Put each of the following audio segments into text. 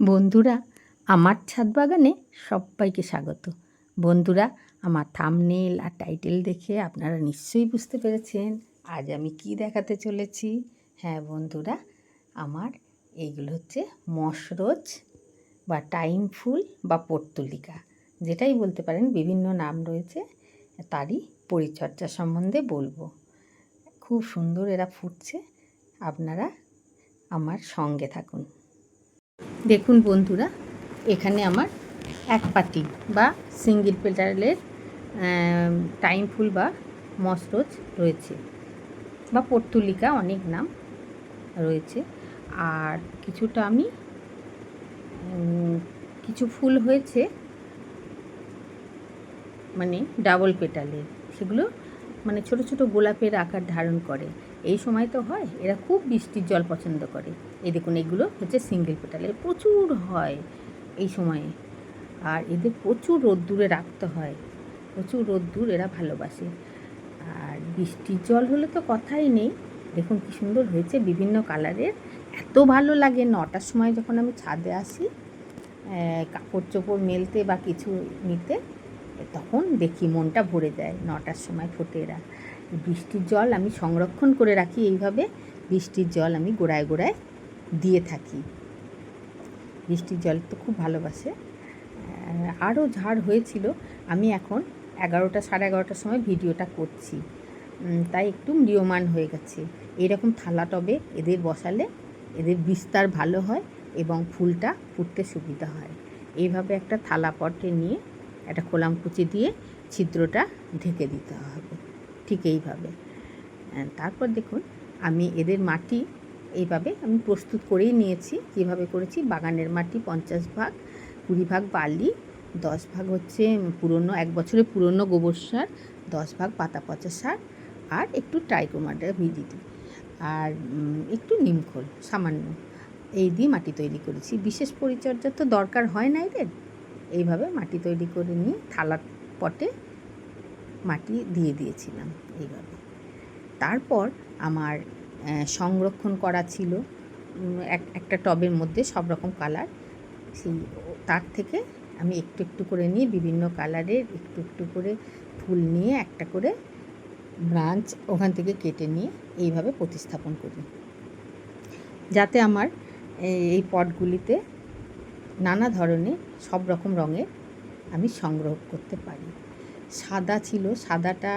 বন্ধুরা, আমার ছাদ বাগানে সবাইকে স্বাগত। বন্ধুরা, আমার থামনেল আর টাইটেল দেখে আপনারা নিশ্চয়ই বুঝতে পেরেছেন আজ আমি কি দেখাতে চলেছি। হ্যাঁ বন্ধুরা, আমার এইগুলো হচ্ছে মশরোজ বা টাইম ফুল বা পর্তুলিকা, যেটাই বলতে পারেন, বিভিন্ন নাম রয়েছে, তারই পরিচর্যা সম্বন্ধে বলব। খুব সুন্দর এরা ফুটছে, আপনারা আমার সঙ্গে থাকুন। দেখুন বন্ধুরা, এখানে আমার এক পাটি বা সিঙ্গেল পেটালের টাইম ফুল বা মসরোজ রয়েছে বা পর্তুলিকা অনেক নাম রয়েছে। আর কিছুটা আমি কিছু ফুল হয়েছে মানে ডাবল পেটালের সেগুলো মানে ছোট ছোট গোলাপের আকার ধারণ করে। এই সময় তো হয়, এরা খুব বৃষ্টির জল পছন্দ করে। এই দেখুন, এগুলো হচ্ছে সিঙ্গেল পেটালের প্রচুর হয় এই সময়ে। আর এদের প্রচুর রোদ্দুরে রাখতে হয়, প্রচুর রোদ্দুর এরা ভালোবাসে। আর বৃষ্টির জল হলে তো কথাই নেই। দেখুন কি সুন্দর হয়েছে বিভিন্ন কালারের এত ভালো লাগে নটার সময় যখন আমি ছাদে আসি কাপড় চোপড় মেলতে বা কিছু নিতে, তখন দেখি মনটা ভরে যায় নটার সময় ফোটে এরা বৃষ্টির জল আমি সংরক্ষণ করে রাখি এইভাবে। বৃষ্টির জল আমি গোড়ায় গোড়ায় দিয়ে থাকি। বৃষ্টির জল তো খুব ভালোবাসে। আরও ঝাড় হয়েছিল। আমি এখন এগারোটা, সাড়ে এগারোটার সময় ভিডিওটা করছি। তাই একটু ম্রিয়মান হয়ে গেছে। এরকম থালা টবে এদের বসালে এদের বিস্তার ভালো হয় এবং ফুলটা ফুটতে সুবিধা হয়। এইভাবে একটা থালা পটে নিয়ে, একটা খোলাম কুচি দিয়ে ছিদ্রটা ঢেকে দিতে হবে। ঠিক এইভাবে। তারপর দেখুন, আমি এদের মাটি এইভাবে আমি প্রস্তুত করেই নিয়েছি। কীভাবে করেছি? বাগানের মাটি পঞ্চাশ ভাগ, কুড়ি ভাগ বালি, দশ ভাগ হচ্ছে পুরনো, এক বছরের পুরনো গোবর সার, দশ ভাগ পাতা পচা সার আর একটু ট্রাইকোমাটার ভিজিটি আর একটু নিমখোল সামান্য। এই দিয়ে মাটি তৈরি করেছি। বিশেষ পরিচর্যা তো দরকার হয় না এদের। এইভাবে মাটি তৈরি করে নিয়ে থালার পটে মাটি দিয়ে দিয়েছিলাম এইভাবে। তারপর আমার সংরক্ষণ করা ছিল এক, একটা টবের মধ্যে সব রকম কালার। সেই, তার থেকে আমি একটু একটু করে নিয়ে বিভিন্ন কালারের একটু একটু করে ফুল নিয়ে একটা করে ব্রাঞ্চ ওখান থেকে কেটে নিয়ে এইভাবে প্রতিস্থাপন করি। যাতে আমার এই- পটগুলিতে নানা ধরনের সব রকম রঙের আমি সংগ্রহ করতে পারি। সাদা ছিল, সাদাটা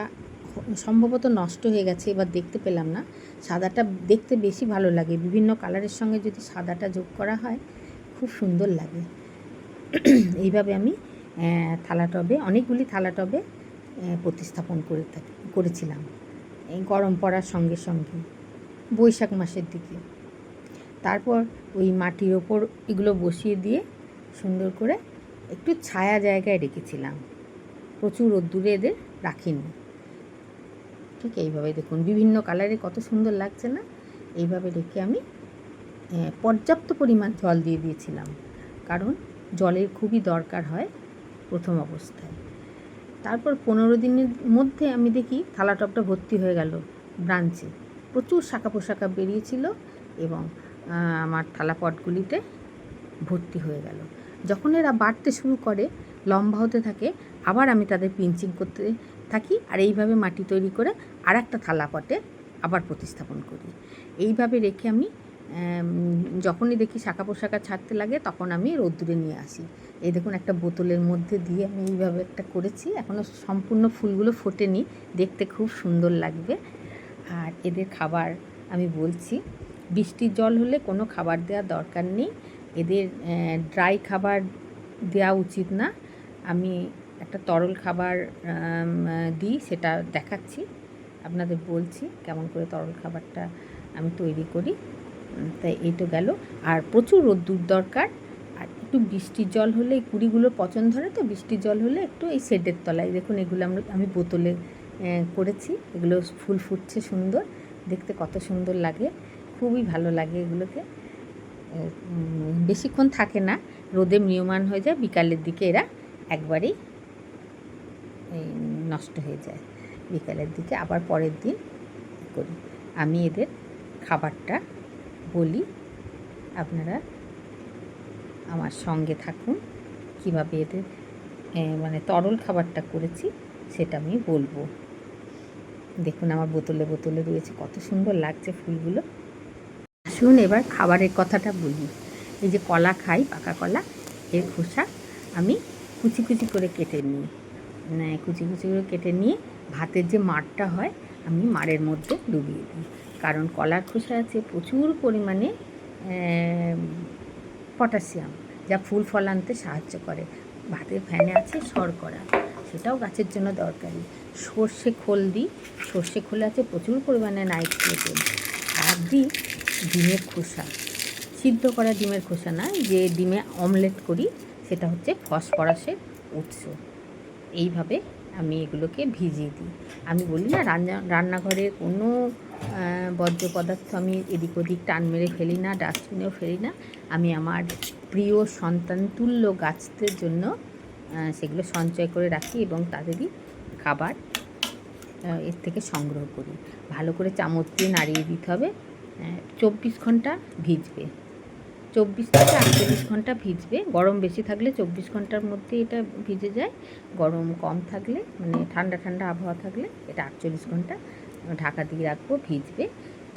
সম্ভবত নষ্ট হয়ে গেছে, এবার দেখতে পেলাম না। সাদাটা দেখতে বেশি ভালো লাগে। বিভিন্ন কালারের সঙ্গে যদি সাদাটা যোগ করা হয়, খুব সুন্দর লাগে। এইভাবে আমি থালা টবে, অনেকগুলি থালা টবে প্রতিস্থাপন করে থাকি, করেছিলাম। এই গরম পড়ার সঙ্গে সঙ্গে, বৈশাখ মাসের দিকে। তারপর ওই মাটির ওপর এগুলো বসিয়ে দিয়ে সুন্দর করে একটু ছায়া জায়গায় রেখেছিলাম। প্রচুর রোদ্দুরে এদের রাখিনি। ঠিক এইভাবে দেখুন, বিভিন্ন কালারে কত সুন্দর লাগছে না? এইভাবে রেখে আমি পর্যাপ্ত পরিমাণ জল দিয়ে দিয়েছিলাম। কারণ জলের খুবই দরকার হয় প্রথম অবস্থায়। তারপর পনেরো দিনের মধ্যে আমি দেখি থালা টপটা ভর্তি হয়ে গেল ব্রাঞ্চে। প্রচুর শাখা পোশাকা বেরিয়েছিল এবং আমার থালা পটগুলিতে ভর্তি হয়ে গেল। যখন এরা বাড়তে শুরু করে লম্বা হতে থাকে, আবার আমি তাদের পিঞ্চিং করতে থাকি আর এইভাবে মাটি তৈরি করে আর একটা থালা পটে আবার প্রতিস্থাপন করি। এইভাবে রেখে আমি যখনই দেখি শাখা পোশাকা ছাড়তে লাগে তখন আমি রোদ্দুরে নিয়ে আসি। এই দেখুন একটা বোতলের মধ্যে দিয়ে আমি এইভাবে একটা করেছি এখনও সম্পূর্ণ ফুলগুলো ফোটেনি, দেখতে খুব সুন্দর লাগবে। আর এদের খাবার আমি বলছি, বৃষ্টির জল হলে কোনো খাবার দেওয়ার দরকার নেই, এদের ড্রাই খাবার দেওয়া উচিত না। আমি একটা তরল খাবার দিই, সেটা দেখাচ্ছি, আপনাদের বলছি কেমন করে তরল খাবারটা আমি তৈরি করি। তাই এই তো গেল। আর প্রচুর রোদ্দুর দরকার। আর একটু বৃষ্টির জল হলে এই কুড়িগুলো পচন ধরে তো বৃষ্টির জল হলে একটু এই শেডের তলায়। দেখুন, এগুলো আমরা, আমি বোতলে করেছি। এগুলো ফুল ফুটছে সুন্দর। দেখতে কত সুন্দর লাগে। খুবই ভালো লাগে এগুলোকে। বেশিক্ষণ থাকে না। রোদে ম্রিয়মান হয়ে যায়। বিকালের দিকে এরা একবারেই নষ্ট হয়ে যায় বিকালের দিকে। আবার পরের দিন করি। আমি এদের খাবারটা বলি, আপনারা আমার সঙ্গে থাকুন। কীভাবে এদের মানে তরল খাবারটা করেছি সেটা আমি বলব। দেখুন আমার বোতলে বোতলে রয়েছে, কত সুন্দর লাগছে ফুলগুলো। আসুন এবার খাবারের কথাটা বলি। এই যে কলা খাই, পাকা কলা, এর খোসা আমি কুচি কুচি করে কেটে নিই। মানে কুচি কুচি করে কেটে নিয়ে ভাতের যে মাড়টা হয়, আমি মাড়ের মধ্যে ডুবিয়ে দিই। কারণ কলার খোসা আছে, প্রচুর পরিমাণে পটাশিয়াম, যা ফুল ফল আনতে সাহায্য করে। ভাতের ফ্যানে আছে শর্করা, সেটাও গাছের জন্য দরকারি। সর্ষে খোল দিই, সর্ষে খোলে আছে প্রচুর পরিমাণে নাইট্রোজেন। আর দিই ডিমের খোসা। সিদ্ধ করা ডিমের খোসা না, যে ডিমে অমলেট করি সেটা হচ্ছে ফসফরাসের উৎস। এইভাবে আমি এগুলোকে ভিজিয়ে দিই। আমি বলি না, রান্না রান্নাঘরের কোনো বর্জ্য পদার্থ আমি এদিক ওদিক টান মেরে ফেলি না, ডাস্টবিনেও ফেলি না। আমি আমার প্রিয় সন্তান তুল্য গাছদের জন্য সেগুলো সঞ্চয় করে রাখি এবং তাদেরই খাবার এর থেকে সংগ্রহ করি। ভালো করে চামচ দিয়ে নাড়িয়ে দিতে হবে চব্বিশ ঘণ্টা ভিজবে। চব্বিশ থেকে আটচল্লিশ ঘণ্টা ভিজবে। গরম বেশি থাকলে চব্বিশ ঘণ্টার মধ্যে এটা ভিজে যায়। গরম কম থাকলে মানে ঠান্ডা ঠান্ডা আবহাওয়া থাকলে এটা আটচল্লিশ ঘণ্টা ঢাকা দিয়ে রাখব, ভিজবে।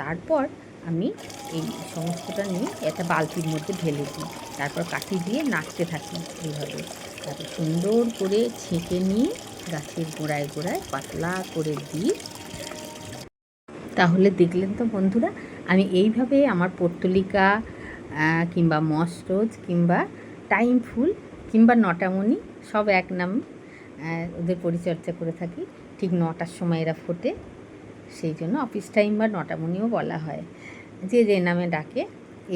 তারপর আমি এই সমস্তটা নিয়ে একটা বালতির মধ্যে ঢেলে দিই। তারপর কাঠি দিয়ে নাড়তে থাকি এইভাবে। তারপর সুন্দর করে ছেঁকে নিয়ে গাছের গোড়ায় গোড়ায় পাতলা করে দিই। তাহলে দেখলেন তো বন্ধুরা, আমি এইভাবে আমার পর্তলিকা কিংবা মসরোজ কিংবা টাইম ফুল, কিংবা নটামণি, সব এক নাম ওদের পরিচর্যা করে থাকি। ঠিক নটার সময় এরা ফোটে, সেই জন্য অফিস টাইম বা নটামণিও বলা হয়। যে যে নামে ডাকে,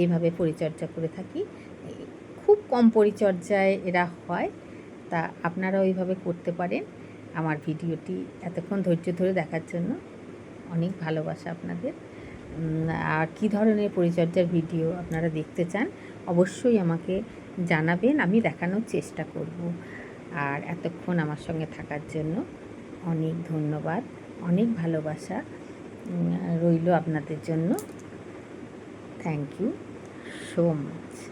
এইভাবে পরিচর্যা করে থাকি। খুব কম পরিচর্যায় এরা হয়, তা আপনারা ওইভাবে করতে পারেন। আমার ভিডিওটি এতক্ষণ ধৈর্য ধরে দেখার জন্য অনেক ভালোবাসা আপনাদের। আর কী ধরনের পরিচর্যার ভিডিও আপনারা দেখতে চান, অবশ্যই আমাকে জানাবেন, আমি দেখানোর চেষ্টা করব। আর এতক্ষণ আমার সঙ্গে থাকার জন্য অনেক ধন্যবাদ, অনেক ভালোবাসা রইল আপনাদের জন্য। Thank you so much